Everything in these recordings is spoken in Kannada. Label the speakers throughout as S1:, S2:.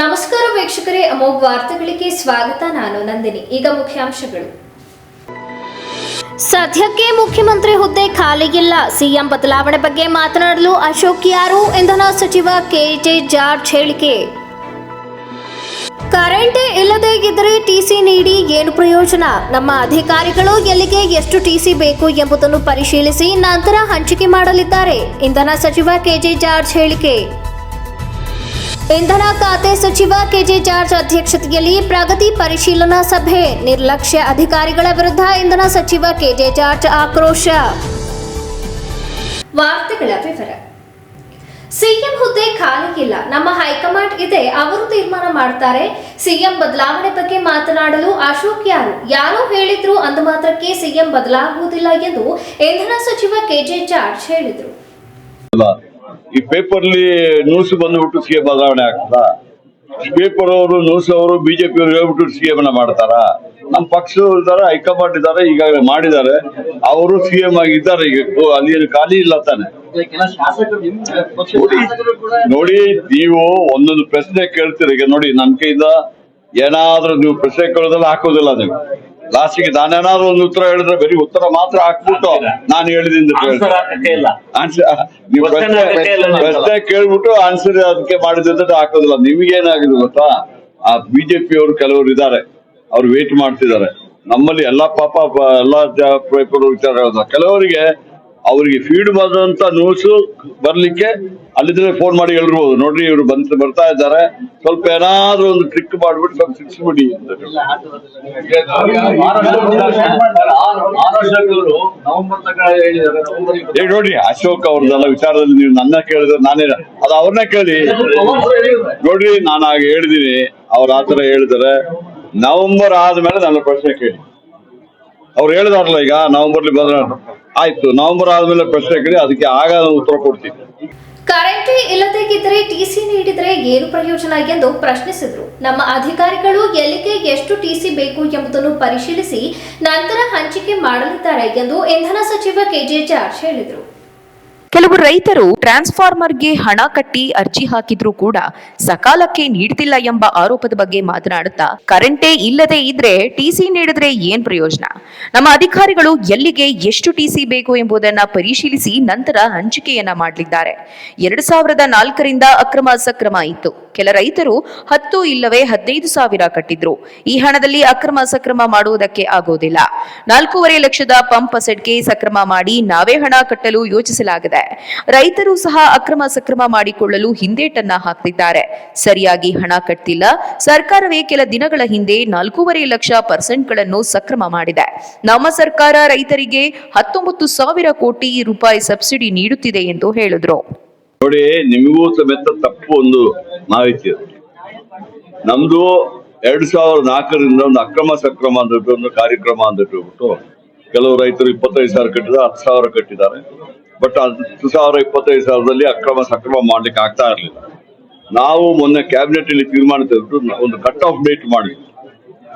S1: ನಮಸ್ಕಾರ ವೀಕ್ಷಕರೇ, ಅಮೋಘ ವಾರ್ತೆಗಳಿಗೆ ಸ್ವಾಗತ. ನಾನು ನಂದಿನಿ. ಈಗ ಮುಖ್ಯಾಂಶಗಳು. ಸದ್ಯಕ್ಕೆ ಮುಖ್ಯಮಂತ್ರಿ ಹುದ್ದೆ ಖಾಲಿಯಿಲ್ಲ ಸಿಎಂ ಬದಲಾವಣೆ ಬಗ್ಗೆ ಮಾತನಾಡಲು ಅಶೋಕ್ ಯಾರು? ಇಂಧನ ಸಚಿವ ಕೆಜೆ ಜಾರ್ಜ್ ಹೇಳಿಕೆ. ಕರೆಂಟೇ ಇಲ್ಲದೇ ಇದ್ದರೆ ಟಿಸಿ ನೀಡಿ ಏನು ಪ್ರಯೋಜನ? ನಮ್ಮ ಅಧಿಕಾರಿಗಳು ಎಲ್ಲಿಗೆ ಎಷ್ಟು ಟಿಸಿ ಬೇಕು ಎಂಬುದನ್ನು ಪರಿಶೀಲಿಸಿ ನಂತರ ಹಂಚಿಕೆ ಮಾಡಲಿದ್ದಾರೆ, ಇಂಧನ ಸಚಿವ ಕೆಜೆ ಜಾರ್ಜ್ ಹೇಳಿಕೆ. ಇಂಧನ ಖಾತೆ ಸಚಿವ ಕೆಜೆ ಜಾರ್ಜ್ ಅಧ್ಯಕ್ಷತೆಯಲ್ಲಿ ಪ್ರಗತಿ ಪರಿಶೀಲನಾ ಸಭೆ. ನಿರ್ಲಕ್ಷ್ಯ ಅಧಿಕಾರಿಗಳ ವಿರುದ್ಧ ಇಂಧನ ಸಚಿವ ಕೆಜೆ ಜಾರ್ಜ್ ಆಕ್ರೋಶ. ವಾರ್ತೆಗಳ ವಿವರ. ಸಿಎಂ ಹುದ್ದೆ ಖಾಲಿಗಿಲ್ಲ. ನಮ್ಮ ಹೈಕಮಾಂಡ್ ಇದೆ. ಅವರು ತೀರ್ಮಾನ ಮಾಡ್ತಾರೆ. ಸಿಎಂ ಬದಲಾವಣೆ ಬಗ್ಗೆ ಮಾತನಾಡಲು ಅಶೋಕ್ ಯಾರು? ಯಾರು ಹೇಳಿದ್ರು ಅಂದ ಮಾತ್ರಕ್ಕೆ ಸಿಎಂ ಬದಲಾಗುವುದಿಲ್ಲ ಎಂದು ಇಂಧನ ಸಚಿವ ಕೆಜೆ ಜಾರ್ಜ್ ಹೇಳಿದರು.
S2: ಈ ಪೇಪರ್ಲಿ ನ್ಯೂಸ್ ಬಂದ್ಬಿಟ್ಟು ಸಿ ಎಂ ಬದಲಾವಣೆ ಆಗ್ತದ? ಪೇಪರ್ ಅವರು, ನ್ಯೂಸ್ ಅವರು, ಬಿಜೆಪಿ ಅವರು ಹೇಳ್ಬಿಟ್ಟು ಸಿ ಎಂ ನ ಮಾಡ್ತಾರ? ನಮ್ಮ ಪಕ್ಷದವ್ರು ಇದ್ದಾರೆ, ಹೈಕಮಾಂಡ್ ಇದ್ದಾರೆ ಈಗ ಮಾಡಿದ್ದಾರೆ. ಅವರು ಸಿ ಎಂ ಆಗಿದ್ದಾರೆ, ಈಗ ಅಲ್ಲಿ ಖಾಲಿ ಇಲ್ಲ ತಾನೆ. ನೋಡಿ ನೀವು ಒಂದೊಂದು ಪ್ರಶ್ನೆ ಕೇಳ್ತೀರಿ. ಈಗ ನೋಡಿ ನನ್ನ ಕೈಯಿಂದ ಏನಾದ್ರೂ ನೀವು ಪ್ರಶ್ನೆ ಕೇಳೋದಲ್ಲ ಹಾಕೋದಿಲ್ಲ ನೀವು. ಲಾಸ್ಟಿಗೆ ನಾನೇನಾದ್ರೂ ಒಂದು ಉತ್ತರ ಹೇಳಿದ್ರೆ ಬರೀ ಉತ್ತರ ಮಾತ್ರ ಹಾಕ್ಬಿಟ್ಟು ನಾನು ಹೇಳಿದಿಂದ ನೀವು ಪ್ರಶ್ನೆ ಕೇಳ್ಬಿಟ್ಟು ಆನ್ಸರ್ ಅದಕ್ಕೆ ಮಾಡಿದ್ರೆ ಹಾಕೋದಿಲ್ಲ. ನಿಮ್ಗೇನಾಗಿದೆ ಗೊತ್ತಾ? ಆ ಬಿಜೆಪಿ ಅವರು ಕೆಲವರು ಇದ್ದಾರೆ. ಅವ್ರು ವೇಟ್ ಮಾಡ್ತಿದ್ದಾರೆ. ನಮ್ಮಲ್ಲಿ ಎಲ್ಲಾ ಪಾಪ ಎಲ್ಲಾ ಪೇಪರ್ ವಿಚಾರ. ಕೆಲವರಿಗೆ ಅವರಿಗೆ ಫೀಡ್ ಬಂದಂತ ನ್ಯೂಸ್ ಬರ್ಲಿಕ್ಕೆ ಅಲ್ಲಿದ್ರೆ ಫೋನ್ ಮಾಡಿ ಹೇಳಿರ್ಬೋದು ನೋಡ್ರಿ ಇವ್ರು ಬಂತ ಬರ್ತಾ ಇದ್ದಾರೆ. ಸ್ವಲ್ಪ ಏನಾದ್ರೂ ಒಂದು ಟ್ರಿಕ್ ಮಾಡ್ಬಿಟ್ಟು ಸ್ವಲ್ಪ ಸಿಕ್ಸ್ಬಿಡಿ ಅಂತ ನೋಡ್ರಿ ಅಶೋಕ್ ಅವ್ರದ್ದೆಲ್ಲ ವಿಚಾರದಲ್ಲಿ ನೀವು ನನ್ನ ಕೇಳಿದ್ರೆ ನಾನೇ ಅದು ಅವ್ರನ್ನ ಕೇಳಿ. ನೋಡ್ರಿ ನಾನು ಆಗ ಹೇಳಿದೀನಿ. ಅವ್ರ ಆತರ ಹೇಳಿದಾರೆ ನವೆಂಬರ್ ಆದ್ಮೇಲೆ ನನ್ನ ಪ್ರಶ್ನೆ ಕೇಳಿ. ಅವ್ರು ಹೇಳಿದಾರಲ್ಲ ಈಗ, ನವೆಂಬರ್ಲಿ ಬಂದ್ರೆ ಆಯ್ತು, ನವೆಂಬರ್ ಆದ್ಮೇಲೆ ಪ್ರಶ್ನೆ ಕೇಳಿ, ಅದಕ್ಕೆ ಆಗ ಉತ್ತರ ಕೊಡ್ತೀನಿ
S1: ಕರೆಂಟೇ ಇಲ್ಲದೇಗಿದ್ದರೆ ಟಿಸಿ ನೀಡಿದರೆ ಏನು ಪ್ರಯೋಜನ ಎಂದು ಪ್ರಶ್ನಿಸಿದರು. ನಮ್ಮ ಅಧಿಕಾರಿಗಳು ಎಲ್ಲಿಗೆ ಎಷ್ಟು ಟಿಸಿ ಬೇಕು ಎಂಬುದನ್ನು ಪರಿಶೀಲಿಸಿ ನಂತರ ಹಂಚಿಕೆ ಮಾಡಲಿದ್ದಾರೆ ಎಂದು ಇಂಧನ ಸಚಿವ ಕೆಜೆ ಜಾರ್ಜ್ ಹೇಳಿದರು.
S3: ಕೆಲವು ರೈತರು ಟ್ರಾನ್ಸ್ಫಾರ್ಮರ್ಗೆ ಹಣ ಕಟ್ಟಿ ಅರ್ಜಿ ಹಾಕಿದ್ರೂ ಕೂಡ ಸಕಾಲಕ್ಕೆ ನೀಡ್ತಿಲ್ಲ ಎಂಬ ಆರೋಪದ ಬಗ್ಗೆ ಮಾತನಾಡುತ್ತಾ ಕರೆಂಟೇ ಇಲ್ಲದೆ ಇದ್ರೆ ಟಿಸಿ ನೀಡಿದ್ರೆ ಏನ್ ಪ್ರಯೋಜನ? ನಮ್ಮ ಅಧಿಕಾರಿಗಳು ಎಲ್ಲಿಗೆ ಎಷ್ಟು ಟಿಸಿ ಬೇಕು ಎಂಬುದನ್ನ ಪರಿಶೀಲಿಸಿ ನಂತರ ಹಂಚಿಕೆಯನ್ನ ಮಾಡಲಿದ್ದಾರೆ. ಎರಡು ಸಾವಿರದ ನಾಲ್ಕರಿಂದ ಅಕ್ರಮ ಸಕ್ರಮ ಇತ್ತು. ಕೆಲ ರೈತರು ಹತ್ತು ಇಲ್ಲವೇ ಹದಿನೈದು ಸಾವಿರ ಕಟ್ಟಿದ್ರು. ಈ ಹಣದಲ್ಲಿ ಅಕ್ರಮ ಸಕ್ರಮ ಮಾಡುವುದಕ್ಕೆ ಆಗೋದಿಲ್ಲ. ನಾಲ್ಕೂವರೆ ಲಕ್ಷದ ಪಂಪ್ ಸೆಟ್ಗೆ ಸಕ್ರಮ ಮಾಡಿ ನಾವೇ ಹಣ ಕಟ್ಟಲು ಯೋಚಿಸಲಾಗಿದೆ. ರೈತರು ಸಹ ಅಕ್ರಮ ಸಕ್ರಮ ಮಾಡಿಕೊಳ್ಳಲು ಹಿಂದೇಟನ್ನ ಹಾಕ್ತಿದ್ದಾರೆ. ಸರಿಯಾಗಿ ಹಣ ಕಟ್ಟಿಲ್ಲ ಸರ್ಕಾರವೇ ಕೆಲ ದಿನಗಳ ಹಿಂದೆ ನಾಲ್ಕೂವರೆ ಲಕ್ಷ ಪರ್ಸೆಂಟ್ಗಳನ್ನು ಸಕ್ರಮ ಮಾಡಿದೆ. ನಮ್ಮ ಸರ್ಕಾರ ರೈತರಿಗೆ ಹತ್ತೊಂಬತ್ತು ಸಾವಿರ ಕೋಟಿ ರೂಪಾಯಿ ಸಬ್ಸಿಡಿ ನೀಡುತ್ತಿದೆ ಎಂದು ಹೇಳಿದ್ರು.
S2: ನೋಡಿ, ನಿಮಗೂ ಸಮೇತ ತಪ್ಪು ಒಂದು ಮಾಹಿತಿ ನಮ್ದು ಎರಡ್ ಸಾವಿರದ ನಾಲ್ಕರಿಂದ ಒಂದು ಅಕ್ರಮ ಸಕ್ರಮ ಅಂದ್ಬಿಟ್ಟು ಒಂದು ಕಾರ್ಯಕ್ರಮ ಅಂದ್ಬಿಟ್ಟು, ಕೆಲವು ರೈತರು ಇಪ್ಪತ್ತೈದು ಸಾವಿರ ಕಟ್ಟಿದ್ದಾರೆ, ಹತ್ತು ಸಾವಿರ ಕಟ್ಟಿದ್ದಾರೆ. ಬಟ್ ಹತ್ತು ಸಾವಿರ ಇಪ್ಪತ್ತೈದು ಸಾವಿರದಲ್ಲಿ ಅಕ್ರಮ ಸಕ್ರಮ ಮಾಡ್ಲಿಕ್ಕೆ ಆಗ್ತಾ ಇರಲಿಲ್ಲ. ನಾವು ಮೊನ್ನೆ ಕ್ಯಾಬಿನೆಟ್ ಅಲ್ಲಿ ತೀರ್ಮಾನ ತೆಗೆದು ಒಂದು ಕಟ್ ಆಫ್ ಡೇಟ್ ಮಾಡಿದ್ವಿ.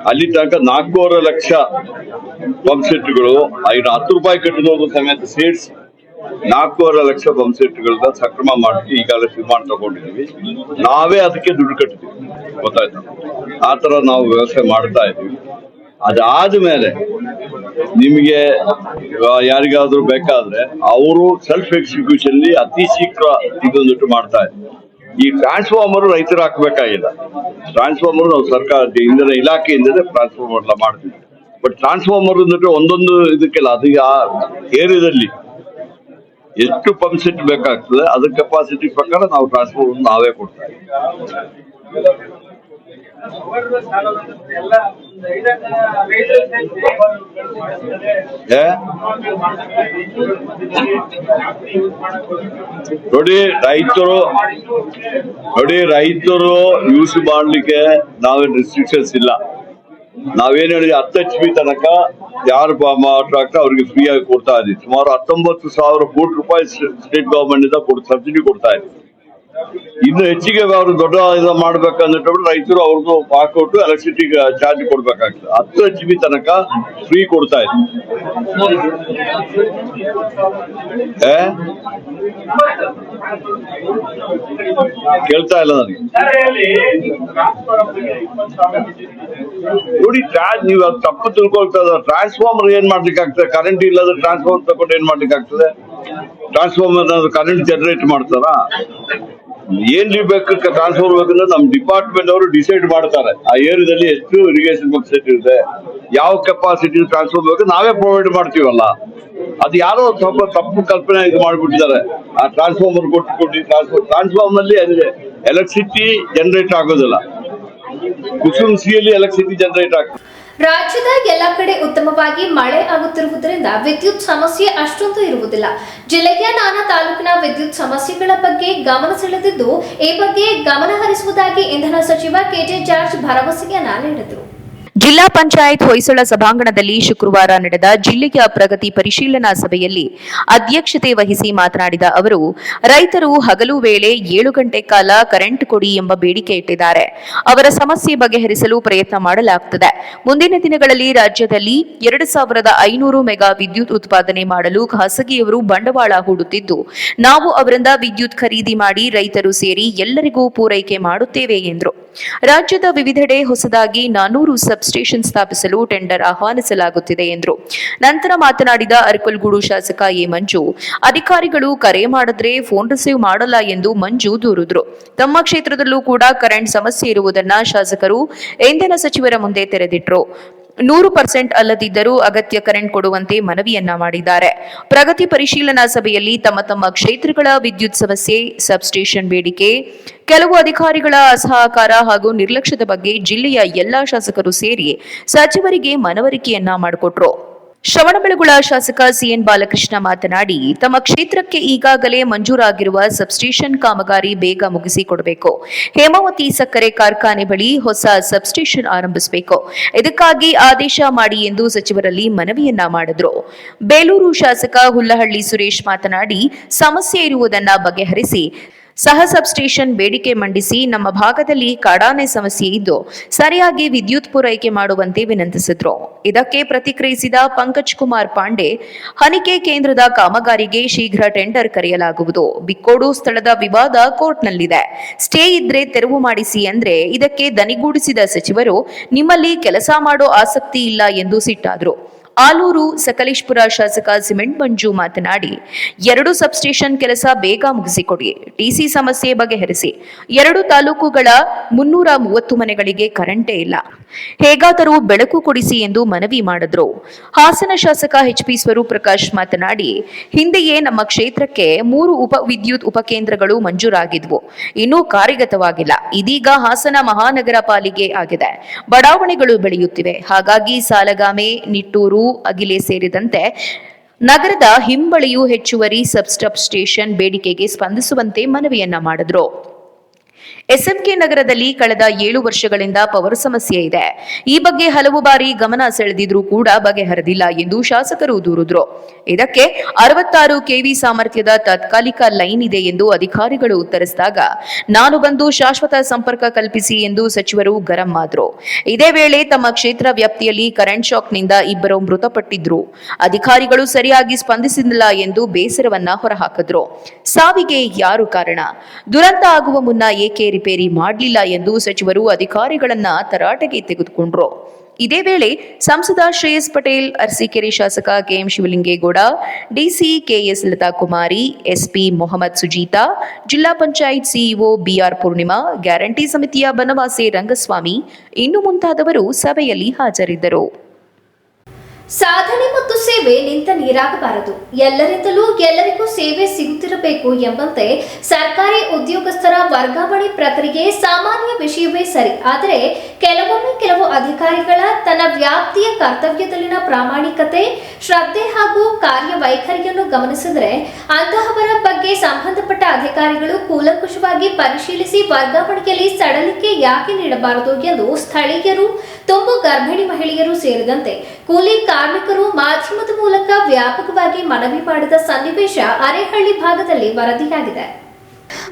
S2: ಅಲ್ಲಿ ತನಕ ನಾಲ್ಕೂವರೆ ಲಕ್ಷ ಪಂಪ್ ಸೆಟ್ಗಳು ಐದು ಹತ್ತು ರೂಪಾಯಿ ಕಟ್ಟಿದ ಸಮೇತ ಸೇರಿಸಿ ನಾಲ್ಕೂವರೆ ಲಕ್ಷ ಪಂಪ್ ಸೆಟ್ಗಳನ್ನ ಸಕ್ರಮ ಮಾಡಿ ಈಗಾಗಲೇ ತೀರ್ಮಾನ ತಗೊಂಡಿದ್ದೀವಿ. ನಾವೇ ಅದಕ್ಕೆ ದುಡ್ಡು ಕಟ್ಟಿದ್ವಿ ಗೊತ್ತಾಯ್ತಾ? ಆ ತರ ನಾವು ವ್ಯವಸ್ಥೆ ಮಾಡ್ತಾ ಇದೀವಿ ಅದಾದ್ಮೇಲೆ ನಿಮಗೆ ಯಾರಿಗಾದ್ರೂ ಬೇಕಾದ್ರೆ ಅವರು ಸೆಲ್ಫ್ ಎಕ್ಸಿಕ್ಯೂಷನ್ ಅತಿ ಶೀಘ್ರ ಇದೊಂದಿಟ್ಟು ಮಾಡ್ತಾ ಇದ್ದಾರೆ. ಈ ಟ್ರಾನ್ಸ್ಫಾರ್ಮರ್ ರೈತರು ಹಾಕ್ಬೇಕಾಗಿಲ್ಲ. ಟ್ರಾನ್ಸ್ಫಾರ್ಮರ್ ನಾವು ಸರ್ಕಾರ ಇಂಧನ ಇಲಾಖೆಯಿಂದಲೇ ಟ್ರಾನ್ಸ್ಫಾರ್ಮರ್ ಎಲ್ಲ ಮಾಡ್ತೀವಿ. ಬಟ್ ಟ್ರಾನ್ಸ್ಫಾರ್ಮರ್ ಅಂದ್ರೆ ಒಂದೊಂದು ಇದಕ್ಕೆಲ್ಲ, ಅದು ಆ ಏರಿಯಾದಲ್ಲಿ ಎಷ್ಟು ಪಂಪ್ ಸೆಟ್ ಬೇಕಾಗ್ತದೆ, ಅದ್ರ ಕೆಪಾಸಿಟಿ ಪ್ರಕಾರ ನಾವು ಟ್ರಾನ್ಸ್ಫಾರ್ಮರ್ ನಾವೇ ಕೊಡ್ತಾ ಇದ್ದೀವಿ. ಏ? ನೋಡಿ, ರೈತರು ನೋಡಿ, ರೈತರು ಯೂಸ್ ಮಾಡ್ಲಿಕ್ಕೆ ನಾವೇನು ರೆಸ್ಟ್ರಿಕ್ಷನ್ಸ್ ಇಲ್ಲ. ನಾವೇನ್ ಹೇಳಿದ್ರೆ ಹತ್ತು ಎಚ್ ಪಿ ತನಕ ಯಾರು ಟ್ರಾಕ್ಟರ್ ಅವ್ರಿಗೆ ಫ್ರೀ ಆಗಿ ಕೊಡ್ತಾ ಇದ್ದೀವಿ ಸುಮಾರು ಹತ್ತೊಂಬತ್ತು ಸಾವಿರ ಕೋಟಿ ರೂಪಾಯಿ ಸ್ಟೇಟ್ ಗವರ್ಮೆಂಟ್ ಇಂದ ಸಬ್ಸಿಡಿ ಕೊಡ್ತಾ ಇದೀವಿ. ಇನ್ನು ಹೆಚ್ಚಿಗೆ ಅವರು ದೊಡ್ಡ ಇದು ಮಾಡ್ಬೇಕಂದ್ರೆ ರೈತರು ಅವ್ರದ್ದು ಹಾಕೊಟ್ಟು ಎಲೆಕ್ಟ್ರಿಸಿಟಿ ಚಾರ್ಜ್ ಕೊಡ್ಬೇಕಾಗ್ತದೆ. ಹತ್ತು ಎಚ್ ಬಿ ತನಕ ಫ್ರೀ ಕೊಡ್ತಾ ಇದ್ರು? ಕೇಳ್ತಾ ಇಲ್ಲ ನನಗೆ. ನೋಡಿ ಚಾರ್ಜ್ ನೀವು ತಪ್ಪು ತಿಳ್ಕೊಳ್ತಾ ಇದ್ರೆ ಟ್ರಾನ್ಸ್ಫಾರ್ಮರ್ ಏನ್ ಮಾಡ್ಲಿಕ್ಕೆ ಆಗ್ತದೆ ಕರೆಂಟ್ ಇಲ್ಲದ ಟ್ರಾನ್ಸ್ಫಾರ್ಮರ್ ತಗೊಂಡು ಏನ್ ಮಾಡ್ಲಿಕ್ಕೆ ಆಗ್ತದೆ ಟ್ರಾನ್ಸ್ಫಾರ್ಮರ್ ಕರೆಂಟ್ ಜನರೇಟ್ ಮಾಡ್ತಾರಾ? ಏನ್ ಬೇಕು ಟ್ರಾನ್ಸ್ಫರ್ ಬೇಕಂದ್ರೆ ನಮ್ ಡಿಪಾರ್ಟ್ಮೆಂಟ್ ಅವರು ಡಿಸೈಡ್ ಮಾಡ್ತಾರೆ. ಆ ಏರಿಯಾದಲ್ಲಿ ಎಷ್ಟು ಇರಿಗೇಷನ್ ಸೆಟ್ ಇರುತ್ತೆ ಯಾವ ಕೆಪಾಸಿಟಿ ಟ್ರಾನ್ಸ್ಫರ್ ಬೇಕು, ನಾವೇ ಪ್ರೊವೈಡ್ ಮಾಡ್ತೀವಲ್ಲ. ಅದು ಯಾರೋ ಸ್ವಲ್ಪ ತಪ್ಪು ಕಲ್ಪನೆ ಇದು ಮಾಡ್ಬಿಟ್ಟಿದ್ದಾರೆ. ಆ ಟ್ರಾನ್ಸ್ಫಾರ್ಮರ್ ಕೊಟ್ಟು ಕೊಟ್ಟು ಟ್ರಾನ್ಸ್ಫರ್ ಟ್ರಾನ್ಸ್ಫಾರ್ಮರ್ನಲ್ಲಿ ಎಲೆಕ್ಟ್ರಿಸಿಟಿ ಜನರೇಟ್ ಆಗೋದಿಲ್ಲ. ಕುಸುಂಸಿಯಲ್ಲಿ ಎಲೆಕ್ಟ್ರಿಸಿಟಿ ಜನರೇಟ್ ಆಗ್ತದೆ.
S1: ರಾಜ್ಯದ ಎಲ್ಲ ಕಡೆ ಉತ್ತಮವಾಗಿ ಮಳೆ ಆಗುತ್ತಿರುವುದರಿಂದ ವಿದ್ಯುತ್ ಸಮಸ್ಯೆ ಅಷ್ಟೊಂದು ಇರುವುದಿಲ್ಲ. ಜಿಲ್ಲೆಯ ನಾನಾ ತಾಲೂಕಿನ ವಿದ್ಯುತ್ ಸಮಸ್ಯೆಗಳ ಬಗ್ಗೆ ಗಮನ ಸೆಳೆದಿದ್ದು, ಈ ಬಗ್ಗೆ ಗಮನ ಹರಿಸುವುದಾಗಿ ಇಂಧನ ಸಚಿವ ಕೆಜೆ ಜಾರ್ಜ್ ಭರವಸೆಯನ್ನ ನೀಡಿದರು.
S3: ಜಿಲ್ಲಾ ಪಂಚಾಯತ್ ಹೊಯ್ಸಳ ಸಭಾಂಗಣದಲ್ಲಿ ಶುಕ್ರವಾರ ನಡೆದ ಜಿಲ್ಲೆಯ ಪ್ರಗತಿ ಪರಿಶೀಲನಾ ಸಭೆಯಲ್ಲಿ ಅಧ್ಯಕ್ಷತೆ ವಹಿಸಿ ಮಾತನಾಡಿದ ಅವರು, ರೈತರು ಹಗಲು ವೇಳೆ ಏಳು ಗಂಟೆ ಕಾಲ ಕರೆಂಟ್ ಕೊಡಿ ಎಂಬ ಬೇಡಿಕೆ ಇಟ್ಟಿದ್ದಾರೆ. ಅವರ ಸಮಸ್ಯೆ ಬಗೆಹರಿಸಲು ಪ್ರಯತ್ನ ಮಾಡಲಾಗುತ್ತದೆ ಮುಂದಿನ ದಿನಗಳಲ್ಲಿ ರಾಜ್ಯದಲ್ಲಿ ಎರಡು ಸಾವಿರದ ಐನೂರು ಮೆಗಾ ವಿದ್ಯುತ್ ಉತ್ಪಾದನೆ ಮಾಡಲು ಖಾಸಗಿಯವರು ಬಂಡವಾಳ ಹೂಡುತ್ತಿದ್ದು, ನಾವು ಅವರಿಂದ ವಿದ್ಯುತ್ ಖರೀದಿ ಮಾಡಿ ರೈತರು ಸೇರಿ ಎಲ್ಲರಿಗೂ ಪೂರೈಕೆ ಮಾಡುತ್ತೇವೆ ಎಂದರು. ರಾಜ್ಯದ ವಿವಿಧೆಡೆ ಹೊಸದಾಗಿ ನಾನೂರು ಸಬ್ಸ್ಟೇಷನ್ ಸ್ಥಾಪಿಸಲು ಟೆಂಡರ್ ಆಹ್ವಾನಿಸಲಾಗುತ್ತಿದೆ ಎಂದರು. ನಂತರ ಮಾತನಾಡಿದ ಅರಕಲ್ಗೂಡು ಶಾಸಕ ಎ ಮಂಜು, ಅಧಿಕಾರಿಗಳು ಕರೆ ಮಾಡಿದ್ರೆ ಫೋನ್ ರಿಸೀವ್ ಮಾಡಲ್ಲ ಎಂದು ಮಂಜು ದೂರಿದ್ರು. ತಮ್ಮ ಕ್ಷೇತ್ರದಲ್ಲೂ ಕೂಡ ಕರೆಂಟ್ ಸಮಸ್ಯೆ ಇರುವುದನ್ನ ಶಾಸಕರು ಇಂಧನ ಸಚಿವರ ಮುಂದೆ ತೆರೆದಿಟ್ರು. ನೂರು ಪರ್ಸೆಂಟ್ ಅಲ್ಲದಿದ್ದರೂ ಅಗತ್ಯ ಕರೆಂಟ್ ಕೊಡುವಂತೆ ಮನವಿಯನ್ನ ಮಾಡಿದ್ದಾರೆ. ಪ್ರಗತಿ ಪರಿಶೀಲನಾ ಸಭೆಯಲ್ಲಿ ತಮ್ಮ ತಮ್ಮ ಕ್ಷೇತ್ರಗಳ ವಿದ್ಯುತ್ ಸಮಸ್ಯೆ, ಸಬ್ಸ್ಟೇಷನ್ ಬೇಡಿಕೆ, ಕೆಲವು ಅಧಿಕಾರಿಗಳ ಅಸಹಕಾರ ಹಾಗೂ ನಿರ್ಲಕ್ಷ್ಯದ ಬಗ್ಗೆ ಜಿಲ್ಲೆಯ ಎಲ್ಲಾ ಶಾಸಕರು ಸೇರಿ ಸಚಿವರಿಗೆ ಮನವರಿಕೆಯನ್ನ ಮಾಡಿಕೊಟ್ರು. ಶ್ರವಣಬೆಳಗೊಳ ಶಾಸಕ ಸಿಎನ್ ಬಾಲಕೃಷ್ಣ ಮಾತನಾಡಿ, ತಮ್ಮ ಕ್ಷೇತ್ರಕ್ಕೆ ಈಗಾಗಲೇ ಮಂಜೂರಾಗಿರುವ ಸಬ್ಸ್ಟೇಷನ್ ಕಾಮಗಾರಿ ಬೇಗ ಮುಗಿಸಿಕೊಡಬೇಕು. ಹೇಮಾವತಿ ಸಕ್ಕರೆ ಕಾರ್ಖಾನೆ ಬಳಿ ಹೊಸ ಸಬ್ಸ್ಟೇಷನ್ ಆರಂಭಿಸಬೇಕು. ಇದಕ್ಕಾಗಿ ಆದೇಶ ಮಾಡಿ ಎಂದು ಸಚಿವರಲ್ಲಿ ಮನವಿಯನ್ನ ಮಾಡಿದ್ರು. ಬೇಲೂರು ಶಾಸಕ ಹುಲ್ಲಹಳ್ಳಿ ಸುರೇಶ್ ಮಾತನಾಡಿ, ಸಮಸ್ಯೆ ಇರುವುದನ್ನ ಬಗೆಹರಿಸಿ ಸಹ ಸಬ್ಸ್ಟೇಷನ್ ಬೇಡಿಕೆ ಮಂಡಿಸಿ ನಮ್ಮ ಭಾಗದಲ್ಲಿ ಕಾಡಾನೆ ಸಮಸ್ಯೆ ಇದ್ದು ಸರಿಯಾಗಿ ವಿದ್ಯುತ್ ಪೂರೈಕೆ ಮಾಡುವಂತೆ ವಿನಂತಿಸಿದ್ರು. ಇದಕ್ಕೆ ಪ್ರತಿಕ್ರಿಯಿಸಿದ ಪಂಕಜ್ ಕುಮಾರ್ ಪಾಂಡೆ, ಹನಿಕೆ ಕೇಂದ್ರದ ಕಾಮಗಾರಿಗೆ ಶೀಘ್ರ ಟೆಂಡರ್ ಕರೆಯಲಾಗುವುದು. ಬಿಕ್ಕೋಡು ಸ್ಥಳದ ವಿವಾದ ಕೋರ್ಟ್ನಲ್ಲಿದೆ. ಸ್ಟೇ ಇದ್ರೆ ತೆರವು ಮಾಡಿಸಿ ಅಂದ್ರೆ ಇದಕ್ಕೆ ದನಿಗೂಡಿಸಿದ ಸಚಿವರು, ನಿಮ್ಮಲ್ಲಿ ಕೆಲಸ ಮಾಡೋ ಆಸಕ್ತಿ ಇಲ್ಲ ಎಂದು ಸಿಟ್ಟಾದ್ರು. ಆಲೂರು ಸಕಲೇಶ್ಪುರ ಶಾಸಕ ಸಿಮೆಂಟ್ ಮಂಜು ಮಾತನಾಡಿ, ಎರಡು ಸಬ್ಸ್ಟೇಷನ್ ಕೆಲಸ ಬೇಗ ಮುಗಿಸಿಕೊಡಿ ಡಿಸಿ ಸಮಸ್ಯೆ ಬಗೆಹರಿಸಿ. ಎರಡು ತಾಲೂಕುಗಳ ಮುನ್ನೂರ ಮೂವತ್ತು ಮನೆಗಳಿಗೆ ಕರೆಂಟೇ ಇಲ್ಲ. ಹೇಗಾದರೂ ಬೆಳಕು ಕೊಡಿಸಿ ಎಂದು ಮನವಿ ಮಾಡಿದ್ರು. ಹಾಸನ ಶಾಸಕ ಎಚ್ ಪಿ ಸ್ವರೂಪ್ ಪ್ರಕಾಶ್ ಮಾತನಾಡಿ, ಹಿಂದೆಯೇ ನಮ್ಮ ಕ್ಷೇತ್ರಕ್ಕೆ ಮೂರು ಉಪ ವಿದ್ಯುತ್ ಉಪಕೇಂದ್ರಗಳು ಮಂಜೂರಾಗಿದ್ವು. ಇನ್ನೂ ಕಾರ್ಯಗತವಾಗಿಲ್ಲ. ಇದೀಗ ಹಾಸನ ಮಹಾನಗರ ಪಾಲಿಕೆ ಆಗಿದೆ. ಬಡಾವಣೆಗಳು ಬೆಳೆಯುತ್ತಿವೆ. ಹಾಗಾಗಿ ಸಾಲಗಾಮೆ, ನಿಟ್ಟೂರು ಅಗಿಲೆ ಸೇರಿದಂತೆ ನಗರದ ಹಿಂಬಳಿಯು ಹೆಚ್ಚುವರಿ ಸಬ್ಸ್ಟಬ್ ಸ್ಟೇಷನ್ ಬೇಡಿಕೆಗೆ ಸ್ಪಂದಿಸುವಂತೆ ಮನವಿಯನ್ನ ಮಾಡಿದ್ರು. ಎಸ್ಎಂಕೆ ನಗರದಲ್ಲಿ ಕಳೆದ ಏಳು ವರ್ಷಗಳಿಂದ ಪವರ್ ಸಮಸ್ಯೆ ಇದೆ. ಈ ಬಗ್ಗೆ ಹಲವು ಬಾರಿ ಗಮನ ಸೆಳೆದಿದ್ರೂ ಕೂಡ ಬಗೆಹರಿದಿಲ್ಲ ಎಂದು ಶಾಸಕರು ದೂರಿದ್ರು. ಇದಕ್ಕೆ ಅರವತ್ತಾರು ಕೆವಿ ಸಾಮರ್ಥ್ಯದ ತಾತ್ಕಾಲಿಕ ಲೈನ್ ಇದೆ ಎಂದು ಅಧಿಕಾರಿಗಳು ಉತ್ತರಿಸಿದಾಗ, ನಾನು ಬಂದು ಶಾಶ್ವತ ಸಂಪರ್ಕ ಕಲ್ಪಿಸಿ ಎಂದು ಸಚಿವರು ಗರಂ ಆದ್ರು. ಇದೇ ವೇಳೆ ತಮ್ಮ ಕ್ಷೇತ್ರ ವ್ಯಾಪ್ತಿಯಲ್ಲಿ ಕರೆಂಟ್ ಶಾಕ್ನಿಂದ ಇಬ್ಬರು ಮೃತಪಟ್ಟಿದ್ರು. ಅಧಿಕಾರಿಗಳು ಸರಿಯಾಗಿ ಸ್ಪಂದಿಸಿಲ್ಲ ಎಂದು ಬೇಸರವನ್ನ ಹೊರಹಾಕಿದ್ರು. ಸಾವಿಗೆ ಯಾರು ಕಾರಣ? ದುರಂತ ಆಗುವ ಮುನ್ನ ಏಕೆ ರಿಪೇರಿ ಮಾಡಲಿಲ್ಲ ಎಂದು ಸಚಿವರು ಅಧಿಕಾರಿಗಳನ್ನ ತರಾಟೆಗೆ ತೆಗೆದುಕೊಂಡ್ರು. ಇದೇ ವೇಳೆ ಸಂಸದ ಶ್ರೇಯಸ್ ಪಟೇಲ್, ಅರಸೀಕೆರೆ ಶಾಸಕ KM Shivalingegowda, DC KS Latha Kumari SP Mohammed Sujeetha, ಜಿಲ್ಲಾ panchayat CEO BR Poornima, guarantee ಸಮಿತಿಯ ಬನವಾಸಿ ರಂಗಸ್ವಾಮಿ, ಇನ್ನು ಮುಂತಾದವರು ಸಭೆಯಲ್ಲಿ ಹಾಜರಿದ್ದರು.
S1: ಸಾಧನೆ ಸೇವೆ ನಿಂತ ನೀರಾಗಬಾರದು. ಎಲ್ಲರಿಂದಲೂ ಎಲ್ಲರಿಗೂ ಸೇವೆ ಸಿಗುತ್ತಿರಬೇಕು ಎಂಬಂತೆ ಸರ್ಕಾರಿ ಉದ್ಯೋಗಸ್ಥರ ವರ್ಗಾವಣೆ ಪ್ರಕ್ರಿಯೆ ಸಾಮಾನ್ಯ ವಿಷಯವೇ ಸರಿ. ಆದರೆ ಕೆಲವೊಮ್ಮೆ ಕೆಲವು ಅಧಿಕಾರಿಗಳ ತನ್ನ ವ್ಯಾಪ್ತಿಯ ಕರ್ತವ್ಯದಲ್ಲಿನ ಪ್ರಾಮಾಣಿಕತೆ, ಶ್ರದ್ಧೆ ಹಾಗೂ ಕಾರ್ಯವೈಖರಿಯನ್ನು ಗಮನಿಸಿದರೆ ಅಂತಹವರ ಬಗ್ಗೆ ಸಂಬಂಧಪಟ್ಟ ಅಧಿಕಾರಿಗಳು ಕೂಲಂಕುಷವಾಗಿ ಪರಿಶೀಲಿಸಿ ವರ್ಗಾವಣೆಯಲ್ಲಿ ಸಡಲಿಕೆ ಯಾಕೆ ನೀಡಬಾರದು ಎಂದು ಸ್ಥಳೀಯರು, ತುಂಬು ಗರ್ಭಿಣಿ ಮಹಿಳೆಯರು ಸೇರಿದಂತೆ ಕೂಲಿ ಕಾರ್ಮಿಕರು ಮಾಧ್ಯಮದ ಮೂಲಕ ವ್ಯಾಪಕವಾಗಿ ಮನವಿ ಮಾಡಿದ ಸನ್ನಿವೇಶ ಅರೆಹಳ್ಳಿ ಭಾಗದಲ್ಲಿ ವರದಿಯಾಗಿದೆ.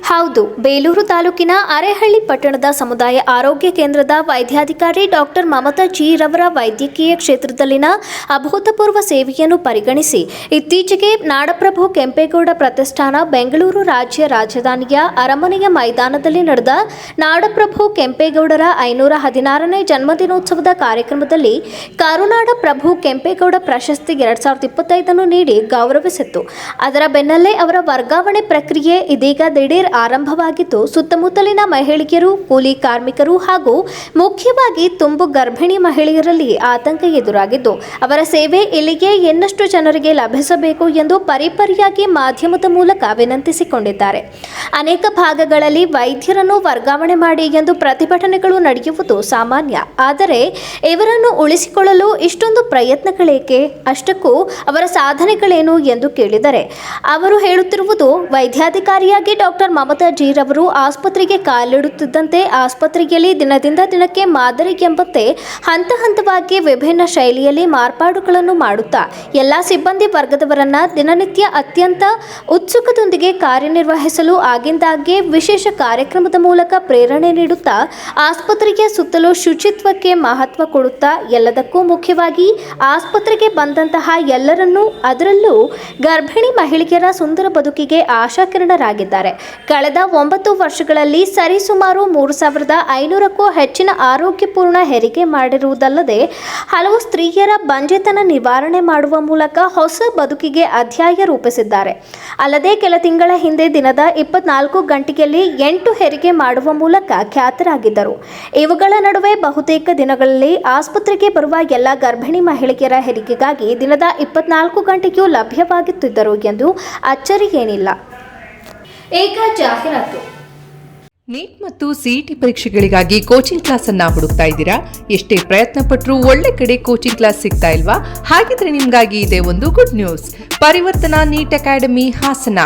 S1: ಹೌದು, ಬೇಲೂರು ತಾಲೂಕಿನ ಅರೆಹಳ್ಳಿ ಪಟ್ಟಣದ ಸಮುದಾಯ ಆರೋಗ್ಯ ಕೇಂದ್ರದ ವೈದ್ಯಾಧಿಕಾರಿ ಡಾಕ್ಟರ್ ಮಮತಾ ಜಿ ರವರ ವೈದ್ಯಕೀಯ ಕ್ಷೇತ್ರದಲ್ಲಿನ ಅಭೂತಪೂರ್ವ ಸೇವೆಯನ್ನು ಪರಿಗಣಿಸಿ ಇತ್ತೀಚೆಗೆ ನಾಡಪ್ರಭು ಕೆಂಪೇಗೌಡ ಪ್ರತಿಷ್ಠಾನ ಬೆಂಗಳೂರು ರಾಜ್ಯ ರಾಜಧಾನಿಯ ಅರಮನೆಯ ಮೈದಾನದಲ್ಲಿ ನಡೆದ ನಾಡಪ್ರಭು ಕೆಂಪೇಗೌಡರ ಐನೂರ ಹದಿನಾರನೇ ಜನ್ಮದಿನೋತ್ಸವದ ಕಾರ್ಯಕ್ರಮದಲ್ಲಿ ಕರುನಾಡ ಪ್ರಭು ಕೆಂಪೇಗೌಡ ಪ್ರಶಸ್ತಿ ಎರಡ್ ಸಾವಿರದ ಇಪ್ಪತ್ತೈದನ್ನು ನೀಡಿ ಗೌರವಿಸಿತ್ತು. ಅದರ ಬೆನ್ನಲ್ಲೇ ಅವರ ವರ್ಗಾವಣೆ ಪ್ರಕ್ರಿಯೆ ಇದೀಗ ದಿಢೀರ್ ಆರಂಭವಾಗಿದ್ದು, ಸುತ್ತಮುತ್ತಲಿನ ಮಹಿಳೆಯರು, ಕೂಲಿ ಕಾರ್ಮಿಕರು ಹಾಗೂ ಮುಖ್ಯವಾಗಿ ತುಂಬು ಗರ್ಭಿಣಿ ಮಹಿಳೆಯರಲ್ಲಿ ಆತಂಕ ಎದುರಾಗಿದ್ದು, ಅವರ ಸೇವೆ ಇಲ್ಲಿಗೆ ಇನ್ನಷ್ಟು ಜನರಿಗೆ ಲಭಿಸಬೇಕು ಎಂದು ಪರಿಪರಿಯಾಗಿ ಮಾಧ್ಯಮದ ಮೂಲಕ ವಿನಂತಿಸಿಕೊಂಡಿದ್ದಾರೆ. ಅನೇಕ ಭಾಗಗಳಲ್ಲಿ ವೈದ್ಯರನ್ನು ವರ್ಗಾವಣೆ ಮಾಡಿ ಎಂದು ಪ್ರತಿಭಟನೆಗಳು ನಡೆಯುವುದು ಸಾಮಾನ್ಯ. ಆದರೆ, ಇವರನ್ನು ಉಳಿಸಿಕೊಳ್ಳಲು ಇಷ್ಟೊಂದು ಪ್ರಯತ್ನಗಳೇಕೆ? ಅಷ್ಟಕ್ಕೂ ಅವರ ಸಾಧನೆಗಳೇನು ಎಂದು ಕೇಳಿದರೆ, ಅವರು ಹೇಳುತ್ತಿರುವುದು ವೈದ್ಯಾಧಿಕಾರಿಯಾಗಿ ಡಾಕ್ಟರ್ ಮಮತಾ ಜೀರವರು ಆಸ್ಪತ್ರೆಗೆ ಕಾಲಿಡುತ್ತಿದ್ದಂತೆ ಆಸ್ಪತ್ರೆಯಲ್ಲಿ ದಿನದಿಂದ ದಿನಕ್ಕೆ ಮಾದರಿ ಎಂಬಂತೆ ಹಂತ ಹಂತವಾಗಿ ವಿಭಿನ್ನ ಶೈಲಿಯಲ್ಲಿ ಮಾರ್ಪಾಡುಗಳನ್ನು ಮಾಡುತ್ತಾ ಎಲ್ಲ ಸಿಬ್ಬಂದಿ ವರ್ಗದವರನ್ನ ದಿನನಿತ್ಯ ಅತ್ಯಂತ ಉತ್ಸುಕದೊಂದಿಗೆ ಕಾರ್ಯನಿರ್ವಹಿಸಲು ಆಗಿಂದಾಗ್ಗೆ ವಿಶೇಷ ಕಾರ್ಯಕ್ರಮದ ಮೂಲಕ ಪ್ರೇರಣೆ ನೀಡುತ್ತಾ ಆಸ್ಪತ್ರೆಯ ಸುತ್ತಲೂ ಶುಚಿತ್ವಕ್ಕೆ ಮಹತ್ವ ಕೊಡುತ್ತಾ ಎಲ್ಲದಕ್ಕೂ ಮುಖ್ಯವಾಗಿ ಆಸ್ಪತ್ರೆಗೆ ಬಂದಂತಹ ಎಲ್ಲರನ್ನೂ ಅದರಲ್ಲೂ ಗರ್ಭಿಣಿ ಮಹಿಳೆಯರ ಸುಂದರ ಬದುಕಿಗೆ ಆಶಾಕಿರಣರಾಗಿದ್ದಾರೆ. ಕಳೆದ ಒಂಬತ್ತು ವರ್ಷಗಳಲ್ಲಿ ಸರಿಸುಮಾರು ಮೂರು ಸಾವಿರದ ಐನೂರಕ್ಕೂ ಹೆಚ್ಚಿನ ಆರೋಗ್ಯಪೂರ್ಣ ಹೆರಿಗೆ ಮಾಡಿರುವುದಲ್ಲದೆ, ಹಲವು ಸ್ತ್ರೀಯರ ಬಂಜೆತನ ನಿವಾರಣೆ ಮಾಡುವ ಮೂಲಕ ಹೊಸ ಬದುಕಿಗೆ ಅಧ್ಯಾಯ ರೂಪಿಸಿದ್ದಾರೆ. ಅಲ್ಲದೆ, ಕೆಲ ತಿಂಗಳ ಹಿಂದೆ ದಿನದ ಇಪ್ಪತ್ನಾಲ್ಕು ಗಂಟೆಯಲ್ಲಿ ಎಂಟು ಹೆರಿಗೆ ಮಾಡುವ ಮೂಲಕ ಖ್ಯಾತರಾಗಿದ್ದರು. ಇವುಗಳ ನಡುವೆ ಬಹುತೇಕ ದಿನಗಳಲ್ಲಿ ಆಸ್ಪತ್ರೆಗೆ ಬರುವ ಎಲ್ಲ ಗರ್ಭಿಣಿ ಮಹಿಳೆಯರ ಹೆರಿಗೆಗಾಗಿ ದಿನದ ಇಪ್ಪತ್ನಾಲ್ಕು ಗಂಟೆಯೂ ಲಭ್ಯವಾಗುತ್ತಿದ್ದರು ಎಂದು ಅಚ್ಚರಿ ಈಗ ಜಾಹೀರಾತು.
S4: ನೀಟ್ ಮತ್ತು ಸಿಇಟಿ ಪರೀಕ್ಷೆಗಳಿಗಾಗಿ ಕೋಚಿಂಗ್ ಕ್ಲಾಸ್ ಅನ್ನ ಹುಡುಕ್ತಾ ಇದ್ದೀರಾ? ಎಷ್ಟೇ ಪ್ರಯತ್ನ ಪಟ್ಟರೂ ಒಳ್ಳೆ ಕಡೆ ಕೋಚಿಂಗ್ ಕ್ಲಾಸ್ ಸಿಗ್ತಾ ಇಲ್ವಾ? ಹಾಗಿದ್ರೆ ನಿಮ್ಗಾಗಿ ಇದೆ ಒಂದು good news Parivarthana NEET academy Hassan.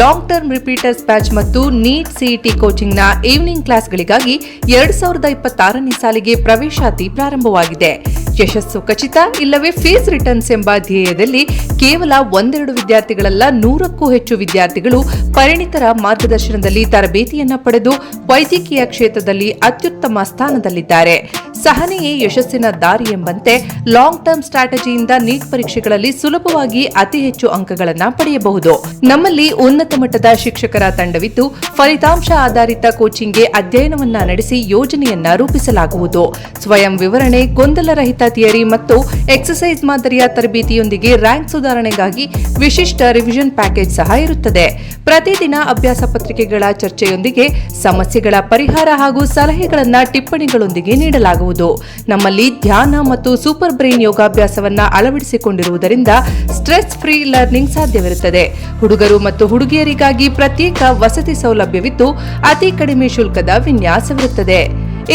S4: Long term repeaters batch ಮತ್ತು ನೀಟ್ ಸಿಇಟಿ ಕೋಚಿಂಗ್ನ ಈವ್ನಿಂಗ್ ಕ್ಲಾಸ್ಗಳಿಗಾಗಿ ಎರಡ್ ಸಾವಿರದ ಇಪ್ಪತ್ತಾರನೇ ಸಾಲಿಗೆ ಪ್ರವೇಶಾತಿ ಪ್ರಾರಂಭವಾಗಿದೆ. ಯಶಸ್ಸು ಖಚಿತ, ಇಲ್ಲವೇ ಫೀಸ್ ರಿಟರ್ನ್ಸ್ ಎಂಬ ಧ್ಯೇಯದಲ್ಲಿ ಕೇವಲ ಒಂದೆರಡು ವಿದ್ಯಾರ್ಥಿಗಳಲ್ಲ, ನೂರಕ್ಕೂ ಹೆಚ್ಚು ವಿದ್ಯಾರ್ಥಿಗಳು ಪರಿಣಿತರ ಮಾರ್ಗದರ್ಶನದಲ್ಲಿ ತರಬೇತಿಯನ್ನ ಪಡೆದು ವೈದ್ಯಕೀಯ ಕ್ಷೇತ್ರದಲ್ಲಿ ಅತ್ಯುತ್ತಮ ಸ್ಥಾನದಲ್ಲಿದ್ದಾರೆ. ಸಹನೆಯೇ ಯಶಸ್ಸಿನ ದಾರಿ ಎಂಬಂತೆ ಲಾಂಗ್ ಟರ್ಮ್ ಸ್ಟ್ರಾಟಜಿಯಿಂದ ನೀಟ್ ಪರೀಕ್ಷೆಗಳಲ್ಲಿ ಸುಲಭವಾಗಿ ಅತಿ ಹೆಚ್ಚು ಅಂಕಗಳನ್ನು ಪಡೆಯಬಹುದು. ನಮ್ಮಲ್ಲಿ ಉನ್ನತ ಮಟ್ಟದ ಶಿಕ್ಷಕರ ತಂಡವಿದ್ದು, ಫಲಿತಾಂಶ ಆಧಾರಿತ ಕೋಚಿಂಗ್ಗೆ ಅಧ್ಯಯನವನ್ನ ನಡೆಸಿ ಯೋಜನೆಯನ್ನ ರೂಪಿಸಲಾಗುವುದು. ಸ್ವಯಂ ವಿವರಣೆ, ಗೊಂದಲರಹಿತ ಥಿಯರಿ ಮತ್ತು ಎಕ್ಸಸೈಸ್ ಮಾದರಿಯ ತರಬೇತಿಯೊಂದಿಗೆ ರ್ಯಾಂಕ್ ಸುಧಾರಣೆಗಾಗಿ ವಿಶಿಷ್ಟ ರಿವಿಷನ್ ಪ್ಯಾಕೇಜ್ ಸಹ ಇರುತ್ತದೆ. ಪ್ರತಿದಿನ ಅಭ್ಯಾಸ ಪತ್ರಿಕೆಗಳ ಚರ್ಚೆಯೊಂದಿಗೆ ಸಮಸ್ಯೆಗಳ ಪರಿಹಾರ ಹಾಗೂ ಸಲಹೆಗಳನ್ನ ಟಿಪ್ಪಣಿಗಳೊಂದಿಗೆ ನೀಡಲಾಗುವುದು. ನಮ್ಮಲ್ಲಿ ಧ್ಯಾನ ಮತ್ತು ಸೂಪರ್ ಬ್ರೈನ್ ಯೋಗಾಭ್ಯಾಸವನ್ನ ಅಳವಡಿಸಿಕೊಂಡಿರುವುದರಿಂದ ಸ್ಟ್ರೆಸ್ ಫ್ರೀ ಲರ್ನಿಂಗ್ ಸಾಧ್ಯವಿರುತ್ತದೆ. ಹುಡುಗರು ಮತ್ತು ಹುಡುಗಿಯರಿಗಾಗಿ ಪ್ರತ್ಯೇಕ ವಸತಿ ಸೌಲಭ್ಯವಿದ್ದು, ಅತಿ ಕಡಿಮೆ ಶುಲ್ಕದ ವಿನ್ಯಾಸವಿರುತ್ತದೆ.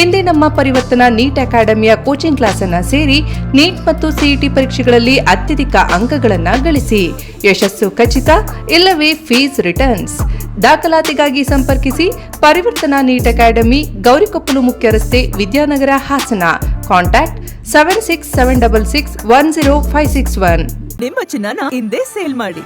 S4: ಇಂದೇ ನಮ್ಮ ಪರಿವರ್ತನಾ ನೀಟ್ ಅಕಾಡೆಮಿಯ ಕೋಚಿಂಗ್ ಕ್ಲಾಸ್ ಅನ್ನ ಸೇರಿ ನೀಟ್ ಮತ್ತು ಸಿಇಟಿ ಪರೀಕ್ಷೆಗಳಲ್ಲಿ ಅತ್ಯಧಿಕ ಅಂಕಗಳನ್ನು ಗಳಿಸಿ. ಯಶಸ್ಸು ಖಚಿತ, ಇಲ್ಲವೇ ಫೀಸ್ ರಿಟರ್ನ್ಸ್. ದಾಖಲಾತಿಗಾಗಿ ಸಂಪರ್ಕಿಸಿ ಪರಿವರ್ತನಾ ನೀಟ್ ಅಕಾಡೆಮಿ, ಗೌರಿಕೊಪ್ಪಲು ಮುಖ್ಯ ರಸ್ತೆ Vidyanagar Hassan. Contact seven six seven double six one zero five six one.
S5: ನಿಮ್ಮ ಚಿನ್ನನ ಹಿಂದೆ ಸೇಲ್ ಮಾಡಿ.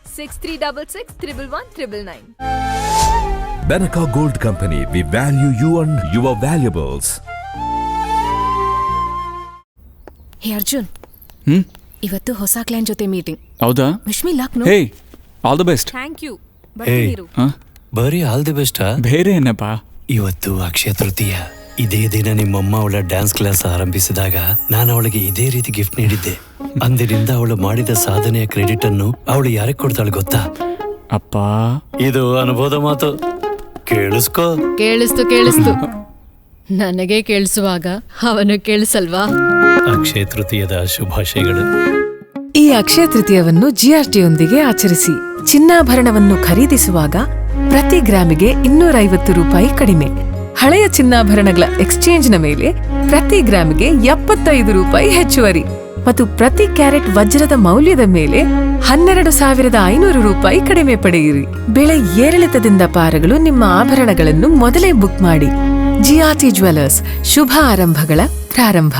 S6: Six three double six triple one triple nine
S7: Benaca Gold Company, we value you and your valuables.
S8: Hey Arjun
S9: hmm
S8: ಇವತ್ತು ಹೊಸ ಕ್ಲೈಂಟ್ ಜೊತೆ ಮೀಟಿಂಗ್
S9: ಹೌದಾ?
S8: Wish me
S9: luck hey all the
S8: best thank you
S10: ಏಯ್ ಬರೀ ಆಲ್ ದಿ ಬೆಸ್ಟಾ
S9: ಬೇರೆ ಏನಪ್ಪ ಇವತ್ತು ಅಕ್ಷಯ ತೃತೀಯ. ಇದೇ ದಿನ ನಿಮ್ಮಮ್ಮ ಅವಳ ಡ್ಯಾನ್ಸ್ ಕ್ಲಾಸ್ ಆರಂಭಿಸಿದಾಗ ನಾನು ಅವಳಿಗೆ ಇದೇ ರೀತಿ ಗಿಫ್ಟ್ ನೀಡಿದ್ದೆ. ಅಂದಿನಿಂದ ಅವಳು ಮಾಡಿದ ಸಾಧನೆಯ ಕ್ರೆಡಿಟ್ ಅನ್ನು ಅವಳು ಯಾರಿಗೆ ಕೊಡ್ತಾಳೆ ಗೊತ್ತಾ?
S10: ಅಪ್ಪ.
S9: ಇದು ಅನುಭವದ ಮಾತು. ಕೇಳಿಸ್ಕೋ.
S11: ಕೇಳಿಸ್ತು ಕೇಳಿಸ್ತು. ನನಗೆ ಕೇಳಿಸುವಾಗ ಅವನು ಕೇಳಿಸಲ್ವಾ?
S9: ಅಕ್ಷಯ ತೃತೀಯದ ಶುಭಾಶಯಗಳು.
S8: ಈ ಅಕ್ಷಯ ತೃತೀಯವನ್ನು ಜಿಎಸ್ಟಿಯೊಂದಿಗೆ ಆಚರಿಸಿ. ಚಿನ್ನಾಭರಣವನ್ನು ಖರೀದಿಸುವಾಗ ಪ್ರತಿ ಗ್ರಾಮಿಗೆ ಇನ್ನೂರ ಐವತ್ತು ರೂಪಾಯಿ ಕಡಿಮೆ. ಹಳೆಯ ಚಿನ್ನಾಭರಣಗಳ ಎಕ್ಸ್ಚೇಂಜ್ನ ಮೇಲೆ ಪ್ರತಿ ಗ್ರಾಮ್ಗೆ ಎಪ್ಪತ್ತೈದು ರೂಪಾಯಿ ಹೆಚ್ಚುವರಿ ಮತ್ತು ಪ್ರತಿ ಕ್ಯಾರೆಟ್ ವಜ್ರದ ಮೌಲ್ಯದ ಮೇಲೆ ಹನ್ನೆರಡು ಸಾವಿರದ ಐನೂರು ರೂಪಾಯಿ ಕಡಿಮೆ ಪಡೆಯಿರಿ. ಬೆಳೆ ಏರಿಳಿತದಿಂದ ಪಾರಗಳು ನಿಮ್ಮ ಆಭರಣಗಳನ್ನು ಮೊದಲೇ ಬುಕ್ ಮಾಡಿ. ಜಿಯಾತಿ ಜ್ಯುವೆಲರ್ಸ್, ಶುಭ ಆರಂಭಗಳ ಪ್ರಾರಂಭ.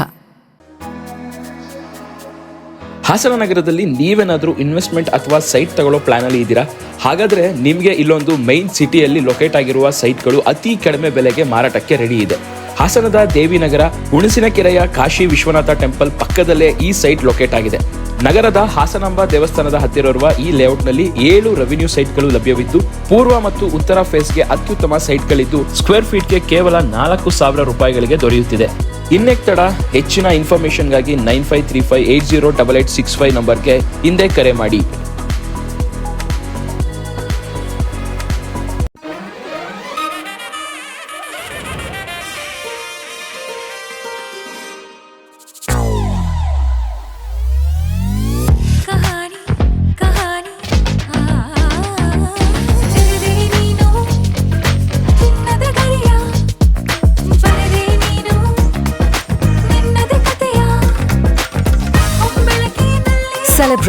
S10: ಹಾಸನ ನಗರದಲ್ಲಿ ನೀವೇನಾದರೂ ಇನ್ವೆಸ್ಟ್ಮೆಂಟ್ ಅಥವಾ ಸೈಟ್ ತಗೊಳ್ಳೋ ಪ್ಲಾನಲ್ಲಿ ಇದ್ದೀರಾ? ಹಾಗಾದ್ರೆ ನಿಮಗೆ ಇಲ್ಲೊಂದು ಮೈನ್ ಸಿಟಿಯಲ್ಲಿ ಲೊಕೇಟ್ ಆಗಿರುವ ಸೈಟ್ಗಳು ಅತಿ ಕಡಿಮೆ ಬೆಲೆಗೆ ಮಾರಾಟಕ್ಕೆ ರೆಡಿ ಇದೆ. ಹಾಸನದ ದೇವಿನಗರ, ಹುಣಸಿನಕೆರೆಯ ಕಾಶಿ ವಿಶ್ವನಾಥ ಟೆಂಪಲ್ ಪಕ್ಕದಲ್ಲೇ ಈ ಸೈಟ್ ಲೊಕೇಟ್ ಆಗಿದೆ. ನಗರದ ಹಾಸನಾಂಬ ದೇವಸ್ಥಾನದ ಹತ್ತಿರ ಇರುವ ಈ ಲೇಔಟ್ನಲ್ಲಿ ಏಳು ರೆವಿನ್ಯೂ ಸೈಟ್ಗಳು ಲಭ್ಯವಿದ್ದು, ಪೂರ್ವ ಮತ್ತು ಉತ್ತರ ಫೇಸ್ಗೆ ಅತ್ಯುತ್ತಮ ಸೈಟ್ಗಳಿದ್ದು ಸ್ಕ್ವೇರ್ ಫೀಟ್ಗೆ ಕೇವಲ ನಾಲ್ಕು ಸಾವಿರ ರೂಪಾಯಿಗಳಿಗೆ ದೊರೆಯುತ್ತಿದೆ. ಇನ್ನೆಕ್ ತಡ ಹೆಚ್ಚಿನ ಇನ್ಫಾರ್ಮೇಷನ್ಗಾಗಿ nine five three five eight zero double eight six five ನಂಬರ್ಗೆ ಹಿಂದೆ ಕರೆ ಮಾಡಿ.